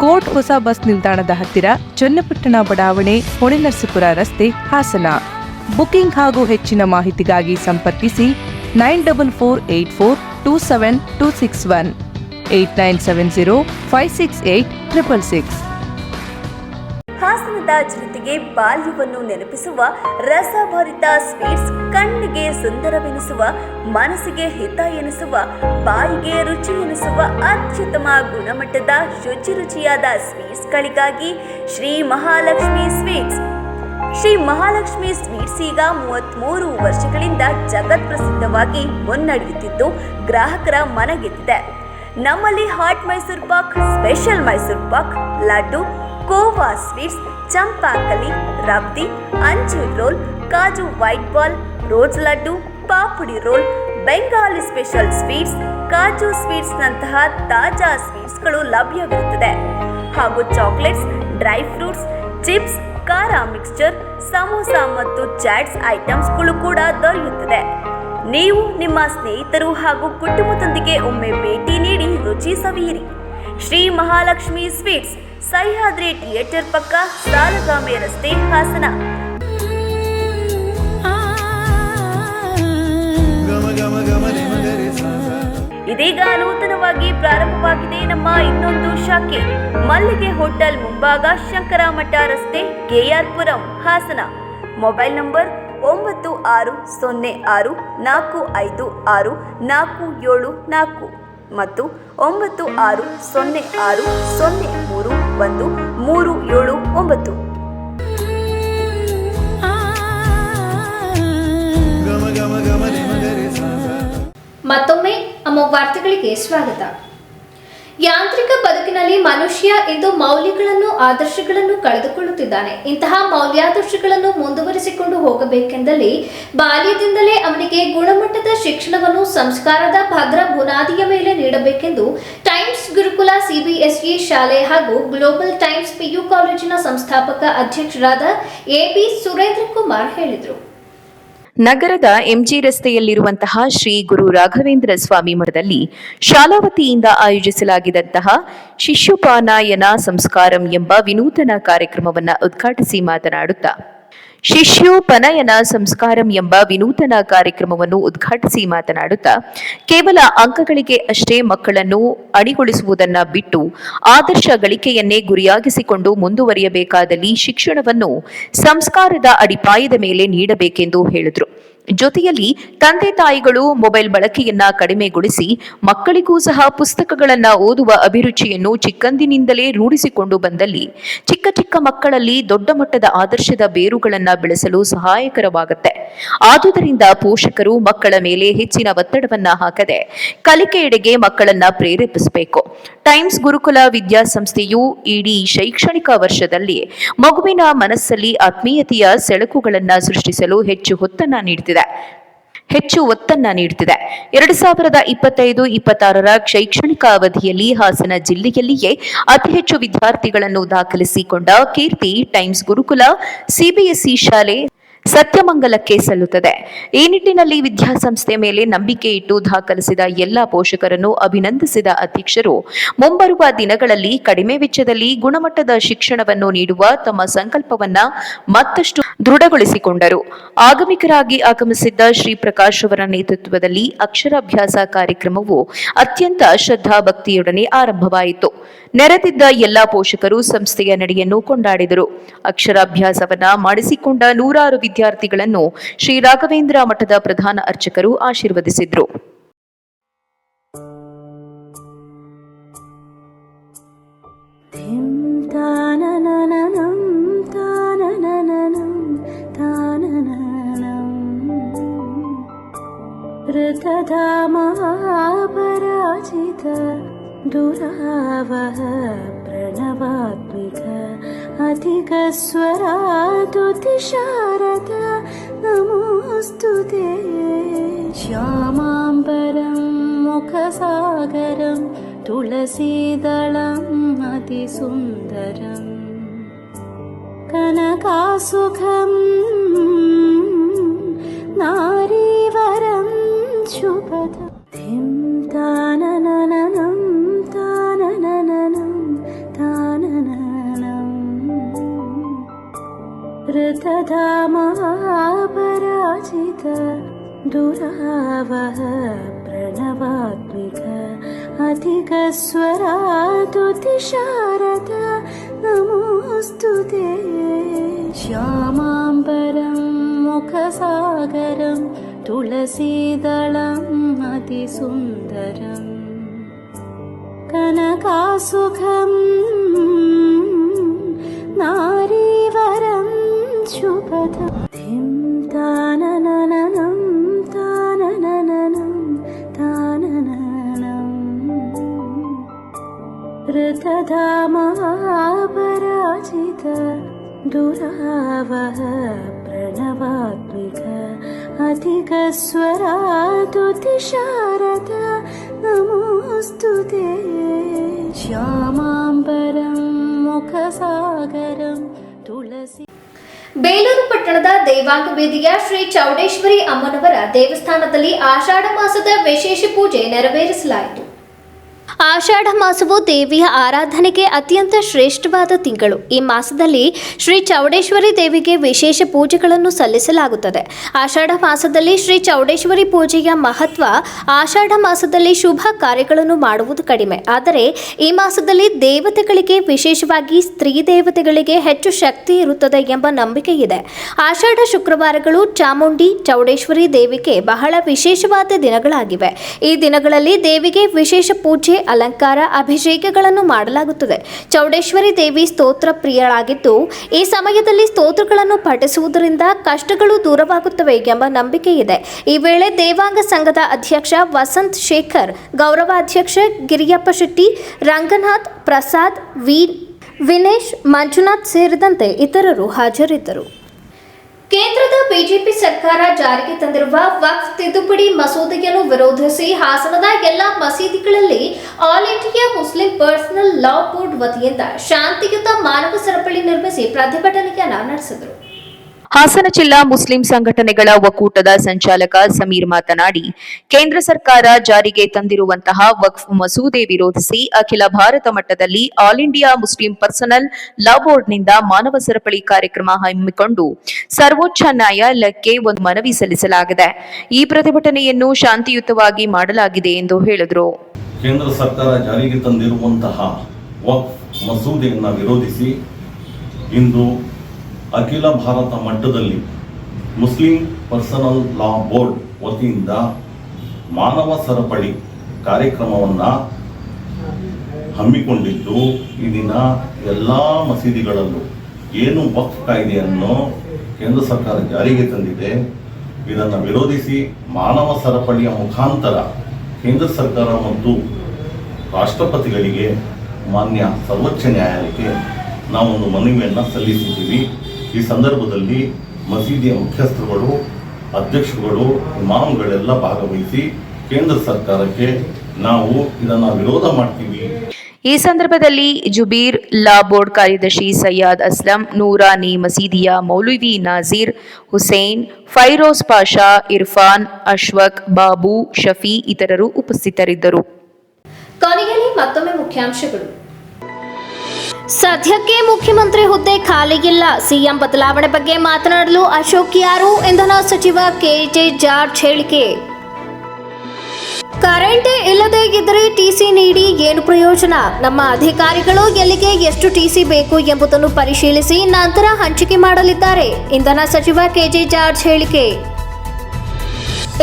S4: ಕೋರ್ಟ್ ಹೊಸ ಬಸ್ ನಿಲ್ದಾಣದ ಹತ್ತಿರ ಚನ್ನಪಟ್ಟಣ ಬಡಾವಣೆ ಹೊಳೆನರಸೀಪುರ ರಸ್ತೆ, ಹಾಸನ. ಬುಕಿಂಗ್ ಹಾಗೂ ಹೆಚ್ಚಿನ ಮಾಹಿತಿಗಾಗಿ ಸಂಪರ್ಕಿಸಿ nine double four eight four two seven two six one, eight nine seven zero five six eight triple six.
S12: ಹಾಸನದ ಜನತೆಗೆ ಬಾಲ್ಯವನ್ನು ನೆನಪಿಸುವ ರಸಭರಿತ ಸ್ವೀಟ್ಸ್, ಕಣ್ಣಿಗೆ ಸುಂದರವೆನಿಸುವ, ಮನಸ್ಸಿಗೆ ಹಿತ ಎನಿಸುವ, ಬಾಯಿಗೆ ರುಚಿ ಎನಿಸುವ ಅತ್ಯುತ್ತಮ ಗುಣಮಟ್ಟದ ಶುಚಿ ರುಚಿಯಾದ ಸ್ವೀಟ್ಸ್ಗಳಿಗಾಗಿ ಶ್ರೀ ಮಹಾಲಕ್ಷ್ಮಿ ಸ್ವೀಟ್ಸ್. ಶ್ರೀ ಮಹಾಲಕ್ಷ್ಮಿ ಸ್ವೀಟ್ಸ್ ಈಗ ಮೂವತ್ತ್ಮೂರು ವರ್ಷಗಳಿಂದ ಜಗತ್ ಪ್ರಸಿದ್ಧವಾಗಿ ಮುನ್ನಡೆಯುತ್ತಿದ್ದು, ಗ್ರಾಹಕರ ಮನಗೆದ್ದಿದೆ ನಮ್ಮಲ್ಲಿ hot Mysore pak, special Mysore pak, laddu khoa sweets, champakali, rabri ಅಂಜೂರ್ roll, ಕಾಜು ವೈಟ್ ಬಾಲ್, ರೋಜ್ ಲಡ್ಡು, ಪಾಪುಡಿ ರೋಲ್, ಬೆಂಗಾಲಿ ಸ್ಪೆಷಲ್ ಸ್ವೀಟ್ಸ್, ಕಾಜು ಸ್ವೀಟ್ಸ್ನಂತಹ ತಾಜಾ ಸ್ವೀಟ್ಸ್ಗಳು ಲಭ್ಯವಿರುತ್ತದೆ. ಹಾಗೂ ಚಾಕ್ಲೇಟ್ಸ್, ಡ್ರೈ ಫ್ರೂಟ್ಸ್, ಚಿಪ್ಸ್, ಖಾರ ಮಿಕ್ಸ್ಚರ್, ಸಮೋಸ ಮತ್ತು ಚಾಟ್ಸ್ ಐಟಮ್ಸ್ಗಳು ಕೂಡ ದೊರೆಯುತ್ತದೆ. ನೀವು ನಿಮ್ಮ ಸ್ನೇಹಿತರು ಹಾಗೂ ಕುಟುಂಬದೊಂದಿಗೆ ಒಮ್ಮೆ ಭೇಟಿ ನೀಡಿ ರುಚಿ ಸವಿಯಿರಿ. ಶ್ರೀ ಮಹಾಲಕ್ಷ್ಮಿ ಸ್ವೀಟ್ಸ್ ಸಹ್ಯಾದ್ರಿ ಥಿಯೇಟರ್ ಪಕ್ಕ ಸಾಲಗಾಮೆ ರಸ್ತೆ ಹಾಸನ. ಇದೀಗ ನೂತನವಾಗಿ ಪ್ರಾರಂಭವಾಗಿದೆ ನಮ್ಮ ಇನ್ನೊಂದು ಶಾಖೆ. ಮಲ್ಲಿಗೆ ಹೋಟೆಲ್ ಮುಂಭಾಗ ಶಂಕರಮಠ ರಸ್ತೆ, ಕೆಆರ್ಪುರಂ ಹಾಸನ. ಮೊಬೈಲ್ ನಂಬರ್ ಒಂಬತ್ತು ಆರು ಸೊನ್ನೆ ಆರು ನಾಲ್ಕು ಐದು ಆರು ನಾಲ್ಕು ಏಳು ನಾಲ್ಕು. ಮತ್ತು ಒಂಬತ್ತು ಆರು ಸೊನ್ನೆ ಆರು ಸೊನ್ನೆ ಮೂರು ಒಂದು ಮೂರು ಏಳು ಒಂಬತ್ತು.
S1: ಮತ್ತೊಮ್ಮೆ ಅಮ್ಮ ವಾರ್ತೆಗಳಿಗೆ ಸ್ವಾಗತ. ಯಾಂತ್ರಿಕ ಬದುಕಿನಲ್ಲಿ ಮನುಷ್ಯ ಇಂದು ಮೌಲ್ಯಗಳನ್ನು, ಆದರ್ಶಗಳನ್ನು ಕಳೆದುಕೊಳ್ಳುತ್ತಿದ್ದಾನೆ. ಇಂತಹ ಮೌಲ್ಯಾದರ್ಶಗಳನ್ನು ಮುಂದುವರಿಸಿಕೊಂಡು ಹೋಗಬೇಕೆಂದಲ್ಲಿ ಬಾಲ್ಯದಿಂದಲೇ ಅವನಿಗೆ ಗುಣಮಟ್ಟದ ಶಿಕ್ಷಣವನ್ನು ಸಂಸ್ಕಾರದ ಭದ್ರ ಬುನಾದಿಯ ಮೇಲೆ ನೀಡಬೇಕೆಂದು ಟೈಮ್ಸ್ ಗುರುಕುಲ ಸಿಬಿಎಸ್ಇ ಶಾಲೆ ಹಾಗೂ ಗ್ಲೋಬಲ್ ಟೈಮ್ಸ್ ಪಿಯು ಕಾಲೇಜಿನ ಸಂಸ್ಥಾಪಕ ಅಧ್ಯಕ್ಷರಾದ ಎಬಿ ಸುರೇಂದ್ರ ಕುಮಾರ್ ಹೇಳಿದರು.
S3: ನಗರದ ಎಂಜಿ ರಸ್ತೆಯಲ್ಲಿರುವಂತಹ ಶ್ರೀ ಗುರು ರಾಘವೇಂದ್ರ ಸ್ವಾಮಿ ಮಠದಲ್ಲಿ ಶಾಲಾವತಿಯಿಂದ ಆಯೋಜಿಸಲಾಗಿದ್ದಂತಹ ಶಿಶುಪಾನಾಯನ ಸಂಸ್ಕಾರಂ ಎಂಬ ವಿನೂತನ ಕಾರ್ಯಕ್ರಮವನ್ನು ಉದ್ಘಾಟಿಸಿ ಮಾತನಾಡುತ್ತಾ ಶಿಷ್ಯೋಪನಯನ ಸಂಸ್ಕಾರಂ ಎಂಬ ವಿನೂತನ ಕಾರ್ಯಕ್ರಮವನ್ನು ಉದ್ಘಾಟಿಸಿ ಮಾತನಾಡುತ್ತಾ, ಕೇವಲ ಅಂಕಗಳಿಗೆ ಅಷ್ಟೇ ಮಕ್ಕಳನ್ನು ಅಣಿಗೊಳಿಸುವುದನ್ನ ಬಿಟ್ಟು ಆದರ್ಶ ಗಳಿಕೆಯನ್ನೇ ಗುರಿಯಾಗಿಸಿಕೊಂಡು ಮುಂದುವರಿಯಬೇಕಾದಲ್ಲಿ ಶಿಕ್ಷಣವನ್ನು ಸಂಸ್ಕಾರದ ಅಡಿಪಾಯದ ಮೇಲೆ ನೀಡಬೇಕೆಂದು ಹೇಳಿದರು. ಜೊತೆಯಲ್ಲಿ ತಂದೆ ತಾಯಿಗಳು ಮೊಬೈಲ್ ಬಳಕೆಯನ್ನ ಕಡಿಮೆಗೊಳಿಸಿ ಮಕ್ಕಳಿಗೂ ಸಹ ಪುಸ್ತಕಗಳನ್ನ ಓದುವ ಅಭಿರುಚಿಯನ್ನು ಚಿಕ್ಕಂದಿನಿಂದಲೇ ರೂಢಿಸಿಕೊಂಡು ಬಂದಲ್ಲಿ ಚಿಕ್ಕ ಚಿಕ್ಕ ಮಕ್ಕಳಲ್ಲಿ ದೊಡ್ಡ ಮಟ್ಟದ ಆದರ್ಶದ ಬೇರುಗಳನ್ನ ಬೆಳೆಸಲು ಸಹಾಯಕರವಾಗುತ್ತೆ. ಆದುದರಿಂದ ಪೋಷಕರು ಮಕ್ಕಳ ಮೇಲೆ ಹೆಚ್ಚಿನ ಒತ್ತಡವನ್ನ ಹಾಕದೆ ಕಲಿಕೆಯೆಡೆಗೆ ಮಕ್ಕಳನ್ನ ಪ್ರೇರೇಪಿಸಬೇಕು. ಟೈಮ್ಸ್ ಗುರುಕುಲ ವಿದ್ಯಾಸಂಸ್ಥೆಯು ಇಡೀ ಶೈಕ್ಷಣಿಕ ವರ್ಷದಲ್ಲಿ ಮಗುವಿನ ಮನಸ್ಸಲ್ಲಿ ಆತ್ಮೀಯತೆಯ ಸೆಳಕುಗಳನ್ನ ಸೃಷ್ಟಿಸಲು ಹೆಚ್ಚು ಹೊತ್ತನ್ನ ನೀಡುತ್ತಿದೆ ಹೆಚ್ಚು ಒತ್ತನ್ನ ನೀಡುತ್ತಿದೆ ಎರಡು ಸಾವಿರದ ಇಪ್ಪತ್ತೈದು, ಇಪ್ಪತ್ತಾರರ ಶೈಕ್ಷಣಿಕ ಅವಧಿಯಲ್ಲಿ ಹಾಸನ ಜಿಲ್ಲೆಯಲ್ಲಿಯೇ ಅತಿ ಹೆಚ್ಚು ವಿದ್ಯಾರ್ಥಿಗಳನ್ನು ದಾಖಲಿಸಿಕೊಂಡ ಕೀರ್ತಿ ಟೈಮ್ಸ್ ಗುರುಕುಲ, ಸಿಬಿಎಸ್ಇ ಶಾಲೆ ಸತ್ಯಮಂಗಲಕ್ಕೆ ಸಲ್ಲುತ್ತದೆ ಈ ನಿಟ್ಟಿನಲ್ಲಿ ವಿದ್ಯಾಸಂಸ್ಥೆ ಮೇಲೆ ನಂಬಿಕೆ ಇಟ್ಟು ದಾಖಲಿಸಿದ ಎಲ್ಲ ಪೋಷಕರನ್ನು ಅಭಿನಂದಿಸಿದ ಅಧ್ಯಕ್ಷರು, ಮುಂಬರುವ ದಿನಗಳಲ್ಲಿ ಕಡಿಮೆ ವೆಚ್ಚದಲ್ಲಿ ಗುಣಮಟ್ಟದ ಶಿಕ್ಷಣವನ್ನು ನೀಡುವ ತಮ್ಮ ಸಂಕಲ್ಪವನ್ನ ಮತ್ತಷ್ಟು ದೃಢಗೊಳಿಸಿಕೊಂಡರು. ಆಗಮಿಕರಾಗಿ ಆಗಮಿಸಿದ್ದ ಶ್ರೀ ಪ್ರಕಾಶ್ ಅವರ ನೇತೃತ್ವದಲ್ಲಿ ಅಕ್ಷರಾಭ್ಯಾಸ ಕಾರ್ಯಕ್ರಮವು ಅತ್ಯಂತ ಶ್ರದ್ಧಾ ಭಕ್ತಿಯೊಡನೆ ಆರಂಭವಾಯಿತು. ನೆರೆದಿದ್ದ ಎಲ್ಲಾ ಪೋಷಕರು ಸಂಸ್ಥೆಯ ನಡೆಯನ್ನು ಕೊಂಡಾಡಿದರು. ಅಕ್ಷರಾಭ್ಯಾಸವನ್ನ ಮಾಡಿಸಿಕೊಂಡ ನೂರಾರು ವಿದ್ಯಾರ್ಥಿಗಳನ್ನು ಶ್ರೀ ರಾಘವೇಂದ್ರ ಮಠದ ಪ್ರಧಾನ ಅರ್ಚಕರು ಆಶೀರ್ವದಿಸಿದ್ರು
S5: ऋतधामापराजित दुरावह प्रणवात्मिक अधिकस्वरातुतिशारद नमोऽस्तु ते श्यामाम्बरं मुखसागरं तुलसीदलम् अतिसुन्दरम् कनकासुखम् नारीवरं शुभद धिं ऋतधामापराजित दुरावह प्रणवात्मिक अधिकस्वरातुतिशारद नमोऽस्तु ते। श्यामाम्बरं मुखसागरं तुलसीदलम् अतिसुन्दरम् कनकासुखम् ऋतधामापराजित दुरावह प्रणवात्मिक अधिकस्वरातुतिशारद नमोऽस्तु ते श्यामाम्बरं मुखसागरं तुलसी
S1: ಬೇಲೂರು ಪಟ್ಟಣದ ದೇವಾಂಗ ಬೇದಿಯ ಶ್ರೀ ಚೌಡೇಶ್ವರಿ ಅಮ್ಮನವರ ದೇವಸ್ಥಾನದಲ್ಲಿ ಆಷಾಢ ಮಾಸದ ವಿಶೇಷ ಪೂಜೆ ನೆರವೇರಿಸಲಾಯಿತು ಆಷಾಢ ಮಾಸವು ದೇವಿಯ ಆರಾಧನೆಗೆ ಅತ್ಯಂತ ಶ್ರೇಷ್ಠವಾದ ತಿಂಗಳು. ಈ ಮಾಸದಲ್ಲಿ ಶ್ರೀ ಚೌಡೇಶ್ವರಿ ದೇವಿಗೆ ವಿಶೇಷ ಪೂಜೆಗಳನ್ನು ಸಲ್ಲಿಸಲಾಗುತ್ತದೆ. ಆಷಾಢ ಮಾಸದಲ್ಲಿ ಶ್ರೀ ಚೌಡೇಶ್ವರಿ ಪೂಜೆಯ ಮಹತ್ವ ಆಷಾಢ ಮಾಸದಲ್ಲಿ ಶುಭ ಕಾರ್ಯಗಳನ್ನು ಮಾಡುವುದು ಕಡಿಮೆ. ಆದರೆ ಈ ಮಾಸದಲ್ಲಿ ದೇವತೆಗಳಿಗೆ, ವಿಶೇಷವಾಗಿ ಸ್ತ್ರೀ ದೇವತೆಗಳಿಗೆ ಹೆಚ್ಚು ಶಕ್ತಿ ಇರುತ್ತದೆ ಎಂಬ ನಂಬಿಕೆ ಇದೆ. ಆಷಾಢ ಶುಕ್ರವಾರಗಳು ಚಾಮುಂಡಿ ಚೌಡೇಶ್ವರಿ ದೇವಿಗೆ ಬಹಳ ವಿಶೇಷವಾದ ದಿನಗಳಾಗಿವೆ. ಈ ದಿನಗಳಲ್ಲಿ ದೇವಿಗೆ ವಿಶೇಷ ಪೂಜೆ ಅಲಂಕಾರ ಅಭಿಷೇಕಗಳನ್ನು ಮಾಡಲಾಗುತ್ತದೆ. ಚೌಡೇಶ್ವರಿ ದೇವಿ ಸ್ತೋತ್ರ ಪ್ರಿಯಳಾಗಿದ್ದು, ಈ ಸಮಯದಲ್ಲಿ ಸ್ತೋತ್ರಗಳನ್ನು ಪಠಿಸುವುದರಿಂದ ಕಷ್ಟಗಳು ದೂರವಾಗುತ್ತವೆ ಎಂಬ ನಂಬಿಕೆ ಇದೆ. ಈ ವೇಳೆ ದೇವಾಂಗ ಸಂಘದ ಅಧ್ಯಕ್ಷ ವಸಂತ್ ಶೇಖರ್ ಗೌರವಾಧ್ಯಕ್ಷ ಗಿರಿಯಪ್ಪ ಶೆಟ್ಟಿ, ರಂಗನಾಥ್ ಪ್ರಸಾದ್, ವಿ ವಿನೇಶ್, ಮಂಜುನಾಥ್ ಸೇರಿದಂತೆ ಇತರರು ಹಾಜರಿದ್ದರು. ಕೇಂದ್ರದ ಬಿಜೆಪಿ ಸರ್ಕಾರ ಜಾರಿಗೆ ತಂದಿರುವ ವಕ್ಫ್ ತಿದ್ದುಪಡಿ ಮಸೂದೆಯನ್ನು ವಿರೋಧಿಸಿ ಹಾಸನದ ಎಲ್ಲಾ ಮಸೀದಿಗಳಲ್ಲಿ all India Muslim personal law board ವತಿಯಿಂದ ಶಾಂತಿಯುತ ಮಾನವ ಸರಪಳಿ ನಿರ್ಮಿಸಿ ಪ್ರತಿಭಟನೆಯನ್ನ ನಡೆಸಿದರು.
S3: ಹಾಸನ ಜಿಲ್ಲಾ ಮುಸ್ಲಿಂ ಸಂಘಟನೆಗಳ ಒಕ್ಕೂಟದ ಸಂಚಾಲಕ ಸಮೀರ್ ಮಾತನಾಡಿ, ಕೇಂದ್ರ ಸರ್ಕಾರ ಜಾರಿಗೆ ತಂದಿರುವಂತಹ ವಕ್ಫ್ ಮಸೂದೆ ವಿರೋಧಿಸಿ ಅಖಿಲ ಭಾರತ ಮಟ್ಟದಲ್ಲಿ all India Muslim personal law ಬೋರ್ಡ್ನಿಂದ ಮಾನವ ಸರಪಳಿ ಕಾರ್ಯಕ್ರಮ ಹಮ್ಮಿಕೊಂಡು ಸರ್ವೋಚ್ಚ ನ್ಯಾಯಾಲಯಕ್ಕೆ ಒಂದು ಮನವಿ ಸಲ್ಲಿಸಲಾಗಿದೆ. ಈ ಪ್ರತಿಭಟನೆಯನ್ನು ಶಾಂತಿಯುತವಾಗಿ ಮಾಡಲಾಗಿದೆ ಎಂದು ಹೇಳಿದರು.
S13: ಕೇಂದ್ರ ಸರ್ಕಾರ ಜಾರಿಗೆ ತಂದಿರುವಂತಹ ವಕ್ಫ್ ಮಸೂದೆಯನ್ನು ವಿರೋಧಿಸಿ ಇಂದು ಅಖಿಲ ಭಾರತ ಮಟ್ಟದಲ್ಲಿ ಮುಸ್ಲಿಂ ಪರ್ಸನಲ್ ಲಾ ಬೋರ್ಡ್ ವತಿಯಿಂದ ಮಾನವ ಸರಪಳಿ ಕಾರ್ಯಕ್ರಮವನ್ನು ಹಮ್ಮಿಕೊಂಡಿದ್ದು, ಈ ಎಲ್ಲ ಮಸೀದಿಗಳಲ್ಲೂ ಏನು ವಕ್ಫ್ ಕಾಯ್ದೆಯನ್ನು ಕೇಂದ್ರ ಸರ್ಕಾರ ಜಾರಿಗೆ ತಂದಿದೆ. ಇದನ್ನು ವಿರೋಧಿಸಿ ಮಾನವ ಸರಪಳಿಯ ಮುಖಾಂತರ ಕೇಂದ್ರ ಸರ್ಕಾರ ಮತ್ತು ರಾಷ್ಟ್ರಪತಿಗಳಿಗೆ ಮಾನ್ಯ ಸರ್ವೋಚ್ಚ ನ್ಯಾಯಾಲಯಕ್ಕೆ ನಾವೊಂದು ಮನವಿಯನ್ನು ಸಲ್ಲಿಸಿದ್ದೀವಿ. ಈ ಸಂದರ್ಭದಲ್ಲಿ ಮಸೀದಿಯ ಮುಖ್ಯಸ್ಥರುಗಳು ಅಧ್ಯಕ್ಷರುಗಳು ಇಮಾಮ್ಗಳೆಲ್ಲ ಭಾಗವಹಿಸಿ ಕೇಂದ್ರ ಸರ್ಕಾರಕ್ಕೆ ನಾವು ಇದನ್ನ ವಿರೋಧ ಮಾಡ್ತೀವಿ.
S3: ಈ ಸಂದರ್ಭದಲ್ಲಿ ಜುಬೀರ್ ಲಾ ಬೋರ್ಡ್ ಕಾರ್ಯದರ್ಶಿ ಸಯ್ಯದ್ ಅಸ್ಲಂ ನೂರಾನಿ ಮಸೀದಿಯ ಮೌಲವಿ ನಾಜೀರ್ ಹುಸೇನ್ ಫೈರೋಜ್ ಪಾಷಾ ಇರ್ಫಾನ್ ಅಶ್ವಕ್ ಬಾಬು ಶಫಿ ಇತರರು ಉಪಸ್ಥಿತರಿದ್ದರು.
S1: ಕೊನೆಯಲ್ಲಿ ಮತ್ತೊಮ್ಮೆ ಮುಖ್ಯಾಂಶಗಳು. ಸದ್ಯಕ್ಕೆ ಮುಖ್ಯಮಂತ್ರಿ ಹುದ್ದೆ ಖಾಲಿಗಿಲ್ಲ ಸಿಎಂ ಬದಲಾವಣೆ ಬಗ್ಗೆ ಮಾತನಾಡಲು ಅಶೋಕ್ ಯಾರು ಇಂಧನ ಸಚಿವ ಕೆಜೆ ಜಾರ್ಜ್ ಹೇಳಿಕೆ. ಕರೆಂಟೇ ಇಲ್ಲದೆ ಇದ್ದರೆ ಟಿಸಿ ನೀಡಿ ಏನು ಪ್ರಯೋಜನ? ನಮ್ಮ ಅಧಿಕಾರಿಗಳು ಎಲ್ಲಿಗೆ ಎಷ್ಟು ಟಿಸಿ ಬೇಕು ಎಂಬುದನ್ನು ಪರಿಶೀಲಿಸಿ ನಂತರ ಹಂಚಿಕೆ ಮಾಡಲಿದ್ದಾರೆ ಇಂಧನ ಸಚಿವ ಕೆಜೆ ಜಾರ್ಜ್ ಹೇಳಿಕೆ.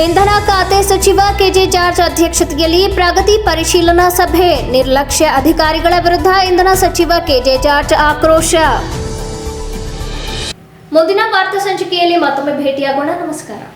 S1: ಇಂಧನ ಖಾತೆ ಸಚಿವ ಕೆಜೆ ಜಾರ್ಜ್ ಅಧ್ಯಕ್ಷತೆಯಲ್ಲಿ ಪ್ರಗತಿ ಪರಿಶೀಲನಾ ಸಭೆ. ನಿರ್ಲಕ್ಷ್ಯ ಅಧಿಕಾರಿಗಳ ವಿರುದ್ಧ ಇಂಧನ ಸಚಿವ ಕೆಜೆ ಜಾರ್ಜ್ ಆಕ್ರೋಶ. ಮುಂದಿನ ವಾರ್ತಾ ಸಂಚಿಕೆಯಲ್ಲಿ ಮತ್ತೊಮ್ಮೆ ಭೇಟಿಯಾಗೋಣ. ನಮಸ್ಕಾರ.